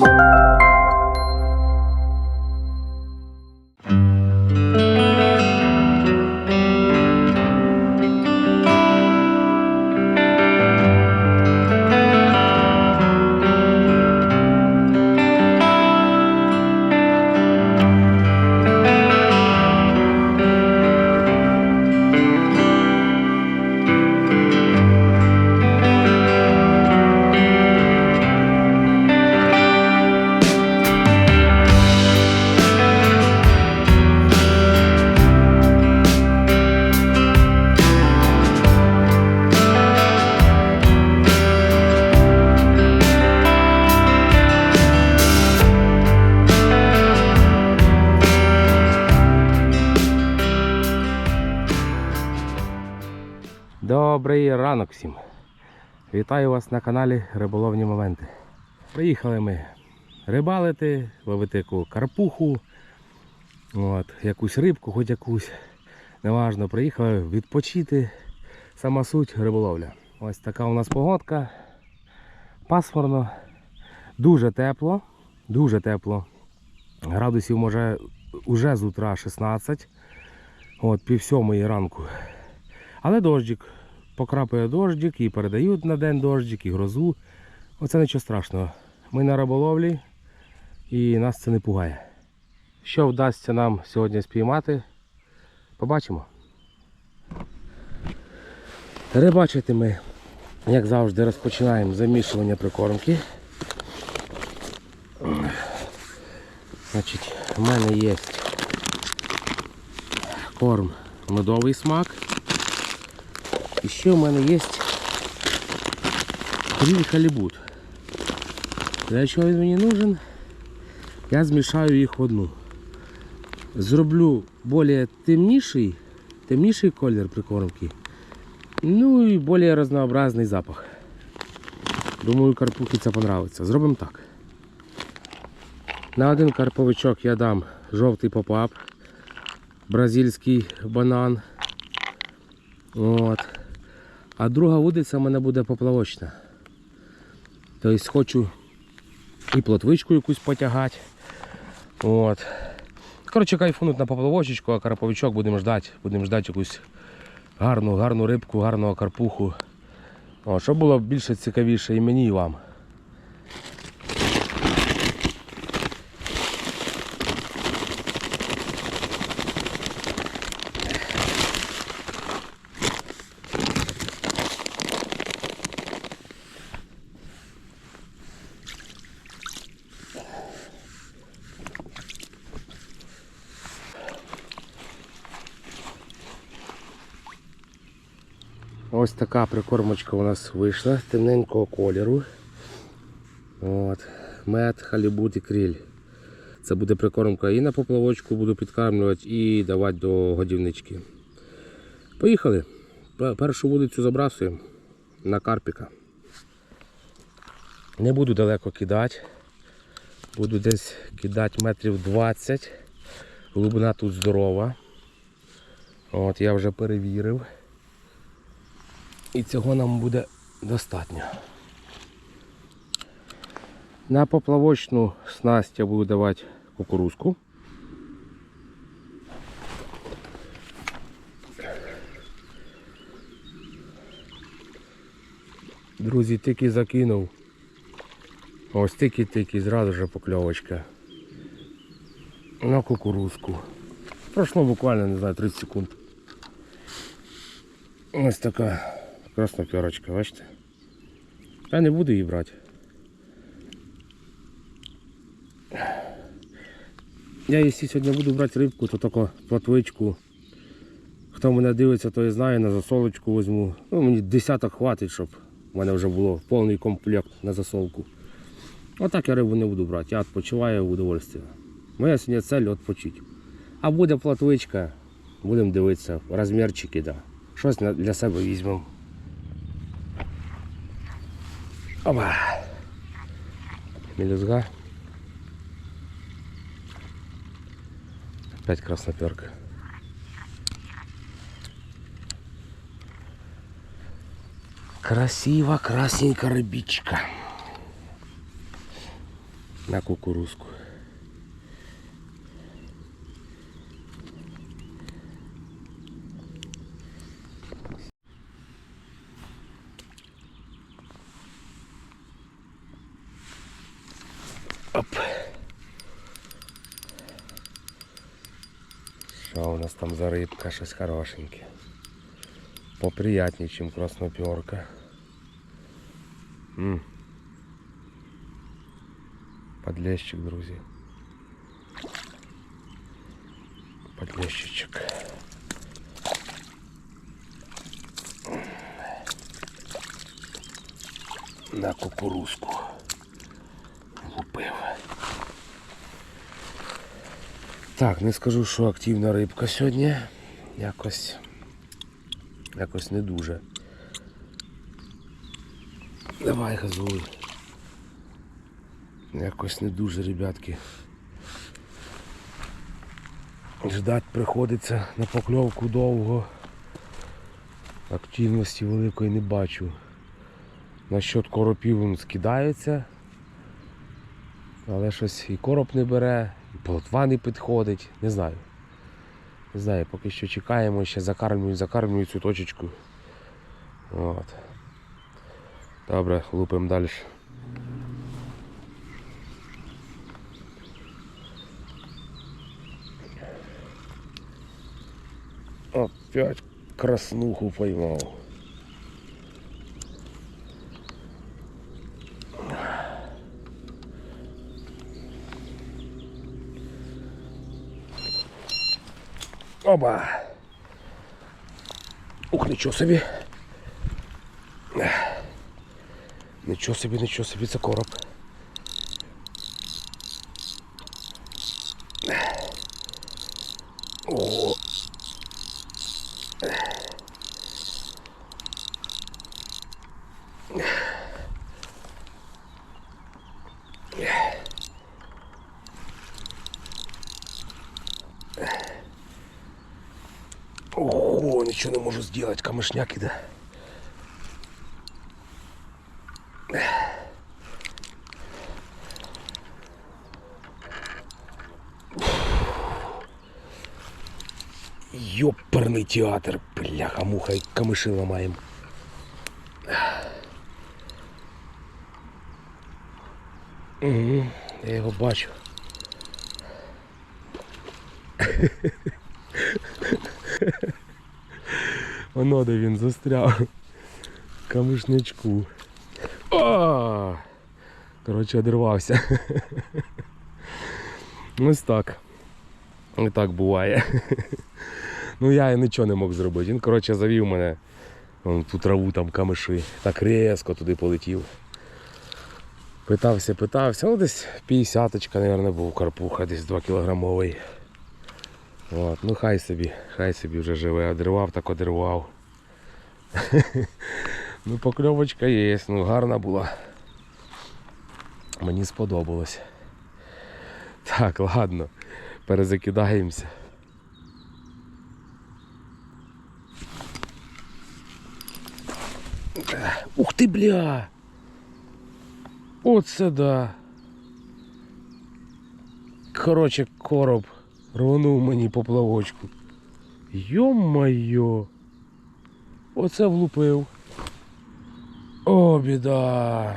Bye. Добрий ранок всім. Вітаю вас на каналі Риболовні Моменти. Приїхали ми рибалити, ловити яку карпуху, от, якусь рибку, хоч якусь. Неважно, приїхали відпочити. Сама суть риболовля. Ось така у нас погодка. Пасмурно, дуже тепло, дуже тепло. Градусів може уже з утра 16, от пів сьомої ранку. Але дощик. Покрапує дощик і передають на день дощик, і грозу. Оце нічого страшного. Ми на риболовлі і нас це не пугає. Що вдасться нам сьогодні спіймати, побачимо. Рибачити ми, як завжди, розпочинаємо замішування прикормки. Значить, у мене є корм медовий смак. І ще в мене є кріль халібут. Для чого він мені нужен? Я змішаю їх в одну. Зроблю більш темніший, темніший колір прикормки. Ну і більш разнообразний запах. Думаю, карпухи це понравиться. Зробимо так. На один карповичок я дам жовтий попап, бразильський банан. От. А друга вудиця в мене буде поплавочна. Тобто хочу і плотвичку якусь потягати. От. Коротше, кайфунуть на поплавочечку, а карповичок будемо ждати. Будемо ждати якусь гарну, гарну рибку, гарного карпуху. О, щоб було більше цікавіше і мені, і вам. Ось така прикормочка у нас вийшла темненького кольору. От. Мед, халібут і кріль. Це буде прикормка і на поплавочку буду підкармлювати, і давати до годівнички. Поїхали. Першу вулицю забрасуємо на карпіка. Не буду далеко кидати. Буду десь кидати метрів 20. Глибина тут здорова. От, я вже перевірив. І цього нам буде достатньо. На поплавочну снасть я буду давати кукурузку. Друзі, тільки закинув. Ось тільки-тільки, зразу же покльовочка. На кукурузку. Пройшло буквально, не знаю, 30 секунд. Ось така красноперочка, бачите? Я не буду її брати. Я якщо сьогодні буду брати рибку, то тільки платвичку. Хто мене дивиться, то і знає, на засолочку візьму. Ну, мені десяток хватить, щоб в мене вже було повний комплект на засолку. Отак я рибу не буду брати, я відпочиваю в удовольствие. Моя сьогодні цель відпочити. А буде платвичка, будемо дивитися, розмірчики, да. Щось для себе візьмемо. Опа. Мелюзга. Опять красноперка. Красиво, красненько рыбичка. на кукурузку. Рибка? Щось. Поприятнее, чем красноперка. М. Подлещик, друзі. Подлещичок. На кукурузку. Лупив. Так, не скажу, що активна рибка сьогодні. Якось. Якось не дуже. Давай, газуй. Якось не дуже, ребятки. Ждать приходиться на покльовку довго. Активності великої не бачу. Насчет коропів він скидається. Але щось і короб не бере, і полотва не підходить. Не знаю. Не знаю, поки що чекаємо, ще закармлюю, закармлюю цю точечку. От. Добре, лупимо далі. Опять краснуху поймал. Оба. Ух, нічого собі. Нічого собі, нічого собі, це короб. О. ничего не можу сделать, камышняк іде. Ёперний театр, бляха-муха, і камиши ламаємо. Угу, я його бачу. Воно де він застряв. Камишнячку. О! Коротше, одірвався. Ось так. І так буває. Ну я нічого не мог зробити. Він, коротше, завів мене вон, ту траву там камиші. Так різко туди полетів. Питався, питався. Ну десь 50-очка, мабуть, був карпуха, десь 2 кілограмовий. От, ну хай собі, хай собі вже живе, одривав, так одривав. ну покльовочка є, ну гарна була. Мені сподобалось. Так, ладно, перезакидаємося. Ух ти, бля! Оце да. Коротше, короб рвонув мені поплавочку. Йо-майо! Оце влупив. О, біда.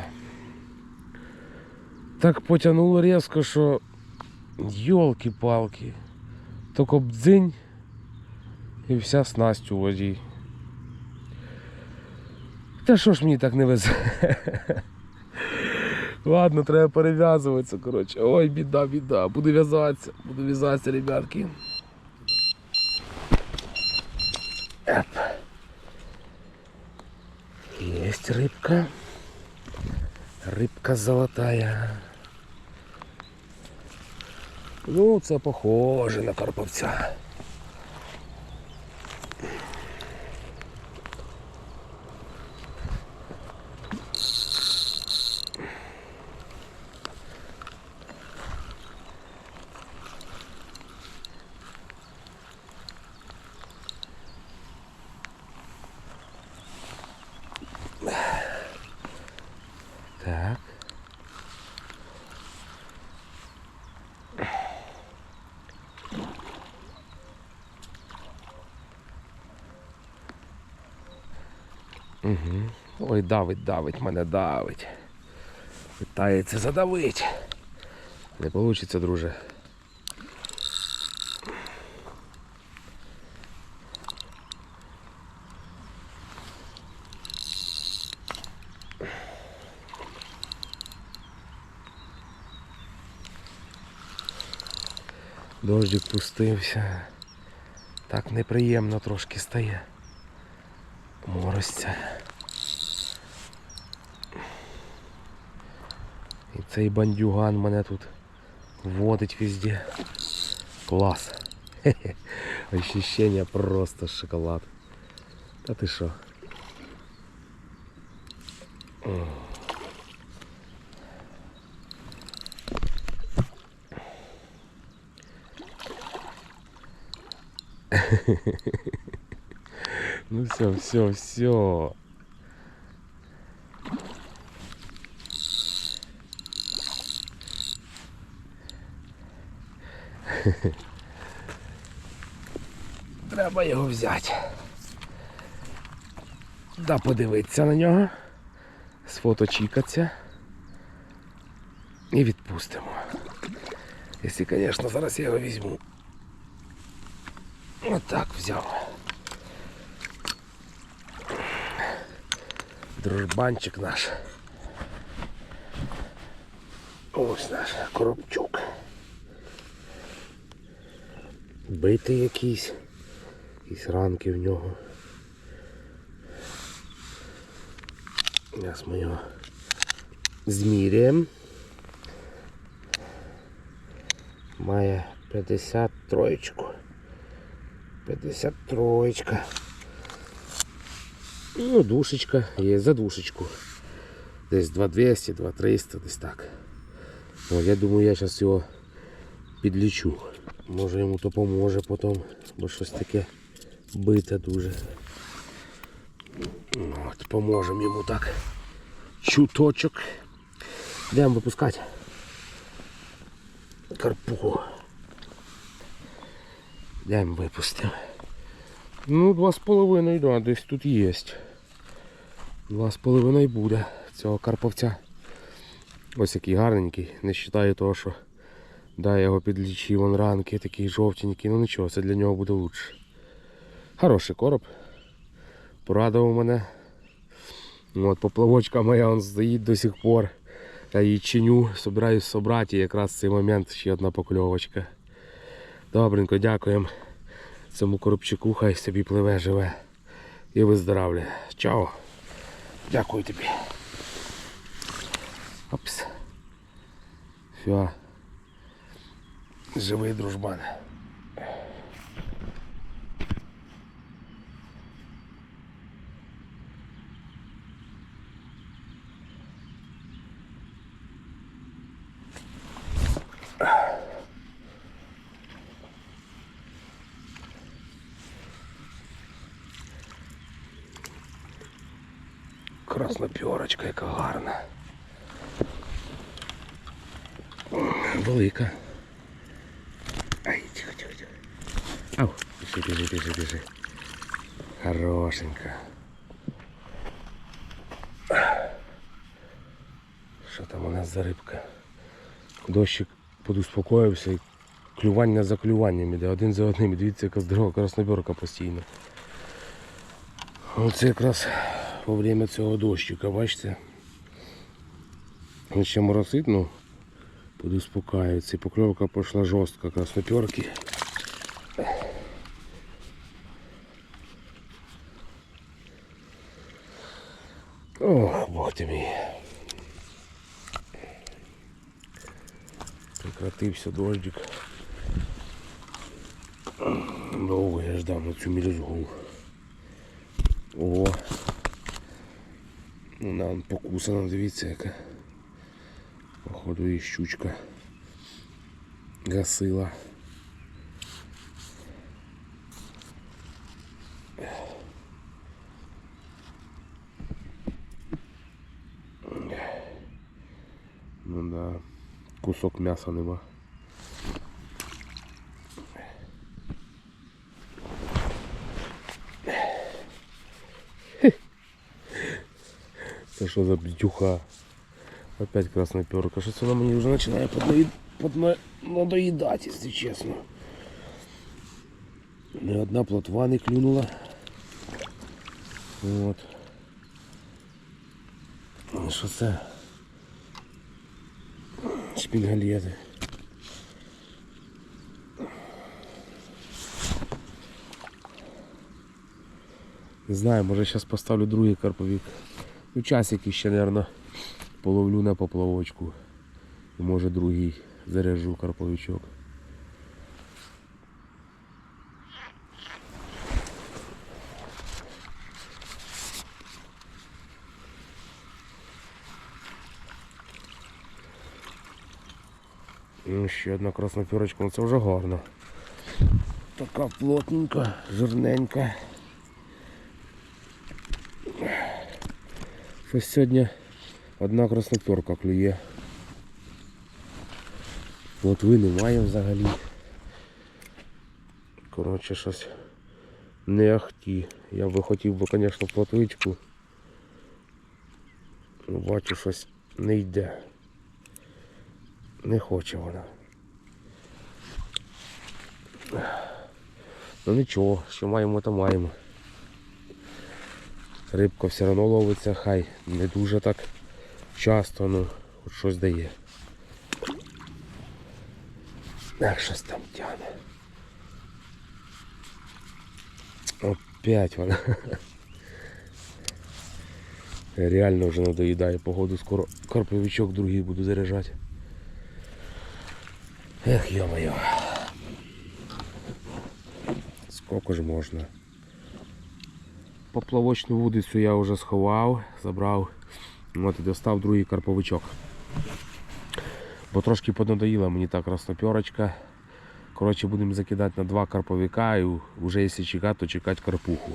Так потягнуло різко, що йолки-палки. Тільки бдзинь і вся снасть у воді. Та що ж мені так не везе? Ладно, треба перев'язуватися, коротше. Ой, біда, біда. Буду в'язатися, буду в'язатися, ребятки. Еп. Есть рыбка. Рыбка золотая. Ну, це похоже на карповця. Угу. Ой, давить, давить, мене давить. Питається задавить. Не вийде, друже. Дождик пустився. Так неприємно трошки стає. Морозця. І цей бандюган мене тут водить везде. Клас. Хе-хе. Ощущення просто шоколад. Та ти що? М. Ну все, все, все. Треба його взяти. Да, подивитися на нього, сфоточікатися і відпустимо. Якщо, звісно, зараз я його візьму. Отак взяв. Дружбанчик наш. Ось наш коробчук. Битий якийсь. Якісь ранки в нього. Зараз ми його зміряємо. Має 53. 53. Ну, душечка, є за душечку. Десь 2200, 2300, десь так. О, я думаю, я зараз його підлічу. Може йому то поможе потім, бо щось таке бите дуже. Ну, От, поможемо йому так. Чуточок. Йдемо випускати. Карпуху. Йдемо випустимо. Ну, два з половиною, да, десь тут є. Два з половиною буде цього карповця. Ось який гарненький. Не вважаю того, що да, я його підлічив, он ранки такий жовтенький. Ну нічого, це для нього буде лучше. Хороший короб. Порадував мене. От поплавочка моя он стоїть до сих пор. Я її чиню, собираюсь собрати і якраз в цей момент ще одна покльовочка. Добренько, дякуємо цьому коробчику, хай собі пливе, живе і виздоравлює. Чао. Дякую тобі. Опс. Все. Живий дружбан. Краснопьорочка, яка гарна. Велика. Ай, тихо, тихо, тихо. Ау, біжи, біжи, біжи, біжи. Хорошенька. Що там у нас за рибка? Дощик подуспокоївся і клювання за клюванням іде, один за одним. Дивіться, яка здорова краснобірка постійно. Оце якраз во время цього дощика, бачите? Ще моросить, ну подуспокаюється. Покльовка пішла жорстка, красноперки. Прекратився дождик. Довго я ждав на цю мілюзгу. О. Вона он покусана, дивіться яка. Походу і щучка. Гасила. Ну да, кусок м'яса нема. що за бдюха? Опять красноперка. Щось вона мені вже починає подоїд... подна... надоїдати, якщо чесно. Не одна плотва не клюнула. От. І Що це? Шпінгалети. Не знаю, може зараз поставлю другий карповик. Ну, часики ще, мабуть, половлю на поплавочку. І може другий заряжу карповичок. Ну, ще одна красноперочка, ну це вже гарно. Така плотненька, жирненька. Щось сьогодні одна красноперка клює. Плотви немає взагалі. Коротше, щось не ахті. Я би хотів би, звісно, плотвичку. Ну, Бачу, щось не йде. Не хоче вона. Ну нічого, що маємо, то маємо. Рибка все одно ловиться, хай не дуже так часто, ну хоч щось дає. Ах, щось там тягне. Опять вона. Реально вже надоїдає погоду, скоро карповичок другий буду заряджати. Ех, йо-моє. Сколько ж можна? Поплавочну вудицю я вже сховав, забрав, от і достав другий карповичок. Бо трошки поднадоїла мені та красноперочка. Коротше, будемо закидати на два карповика і вже якщо чекати, то чекати карпуху.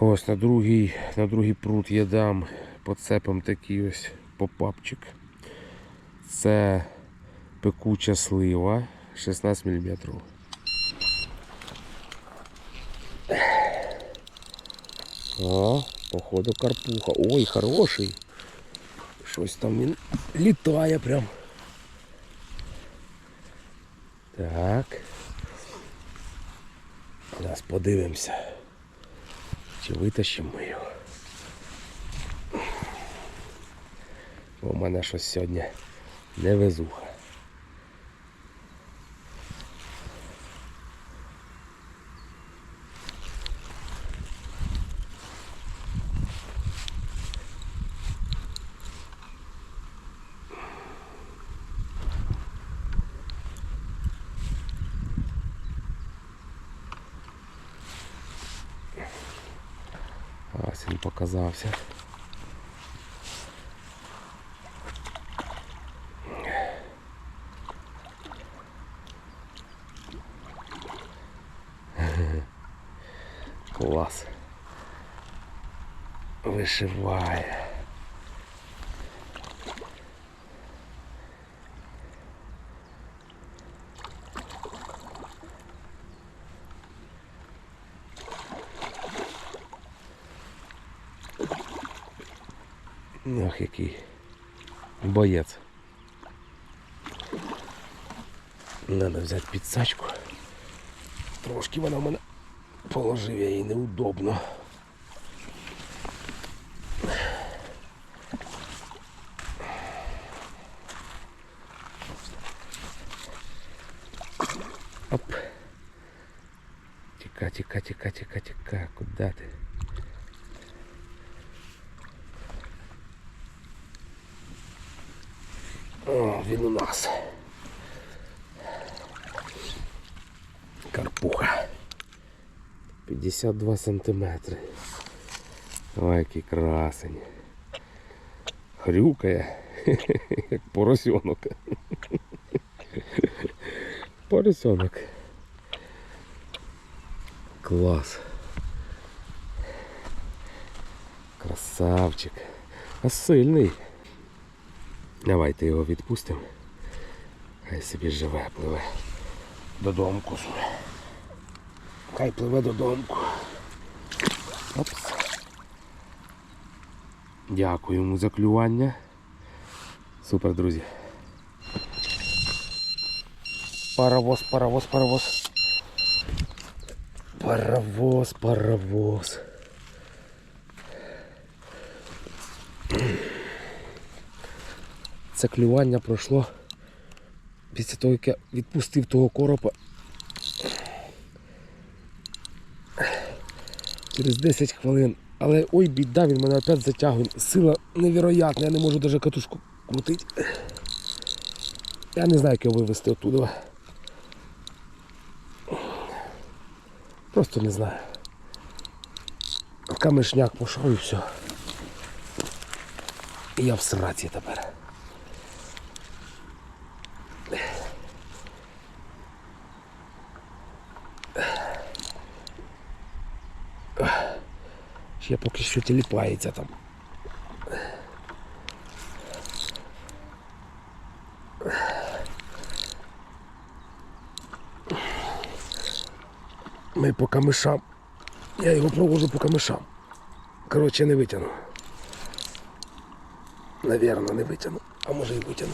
Ось на другий, на другий прут я дам поцепом такий ось попапчик. Це пекуча слива 16 мм. О, походу карпуха. Ой, хороший. Щось там він літає прям. Так. Зараз подивимося. Чи витащимо ми його. Бо в мене щось сьогодні не показався. Клас. Вишиває. Ох, який боєць. Треба взяти підсачку. Трошки вона в мене положив, я її неудобно. О, він у нас. Карпуха. 52 сантиметри. Ой, який красень. Хрюкає, як поросенок. Поросенок. Клас. Красавчик. А сильний. Давайте його відпустимо. Хай собі живе, пливе додомку. Хай пливе додомку. Опс. Дякую йому за клювання. Супер, друзі. Паровоз, паровоз, паровоз. Паровоз, паровоз. Це клювання пройшло після того, як я відпустив того коропа. Через 10 хвилин. Але ой, біда, він мене опять затягує. Сила невероятна, я не можу навіть катушку крутити. Я не знаю, як його вивезти оттуда. Просто не знаю. Камешняк пішов і все. І я в сраці тепер. Ще поки що тіліпається там. Ми по камишам. Я його провожу по камишам. Коротше, не витягну. Навірно, не витягну. А може і витягну.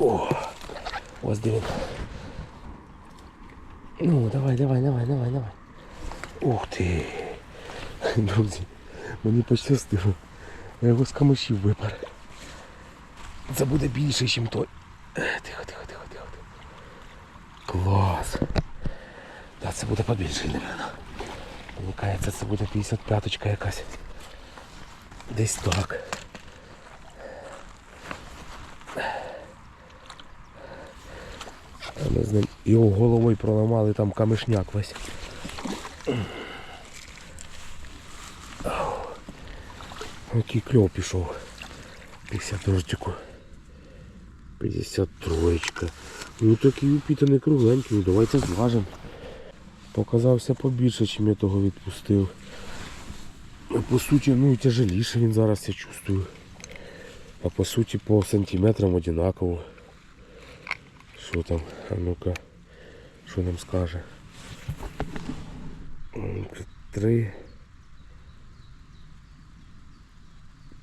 О! Ось де він. Ну, давай, давай, давай, давай, давай. Ух ти. Друзі, мені пощастило. Я його з камишів випар. Це буде більше, ніж той. Е, Тихо, тихо, тихо, тихо. Клас. Та це буде побільше, напевно. Мені це буде 55-ка якась. Десь так. Ми з ним його головою проламали там камишняк весь. Який кльов пішов. 50 дождику. 53. Ну такий упітаний кругленький, ну давайте зважимо. Показався побільше, чим я того відпустив. Ну, По суті, ну і тяжеліше він зараз я чувствую. А по суті по сантиметрам одинаково. Що там? А ну-ка, що нам скаже? М, Три.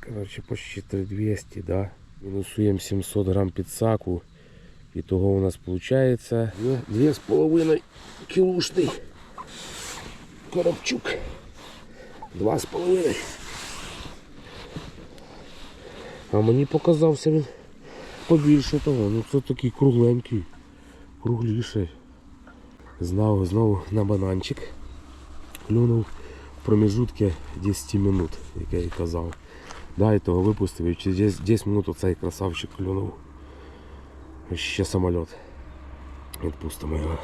Короче, почти 3200, да. Мінусуємо 700 грам підсаку. І того у нас виходить дві з половиною кілушний коробчук. Два з половиною. А мені показався він побільше того. Ну це такий кругленький, кругліший. Знову, знову на бананчик. Клюнув в промежутки 10 минут, як я і казав. Да, і того випустив, і через 10 минут оцей красавчик клюнув. Ще самоліт. Відпустимо його.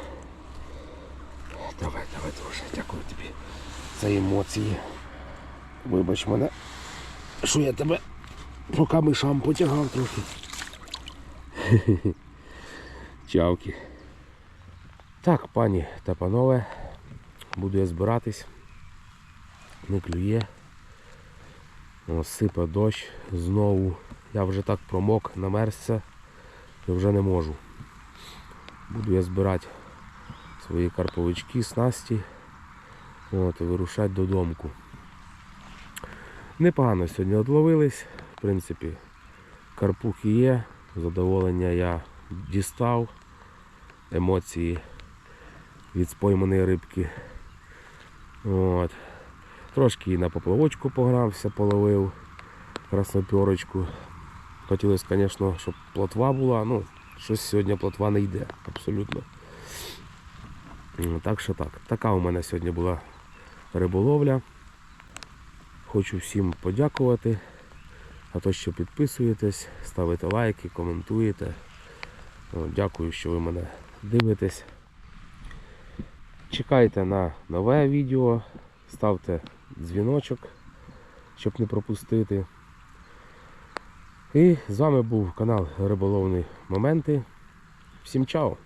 Давай, давай, друже, дякую тобі за емоції. Вибач мене, що я тебе по камишам потягав трохи. Чавки. Так, пані та панове, буду я збиратись. Не клює. О, сипе дощ знову. Я вже так промок, намерзся і вже не можу. Буду я збирати свої карповички, снасті от, вирушати додому. Непогано сьогодні одловились. В принципі, карпухи є, задоволення я дістав, емоції від спойманої рибки. От. Трошки і на поплавочку погрався, половив красноперочку. Хотілося, звісно, щоб плотва була, ну, щось сьогодні плотва не йде, абсолютно. Ну, Так що так. Така у мене сьогодні була риболовля. Хочу всім подякувати за те, що підписуєтесь, ставите лайки, коментуєте. Дякую, що ви мене дивитесь. Чекайте на нове відео, ставте дзвіночок, щоб не пропустити. І з вами був канал Риболовні Моменти. Всім чао!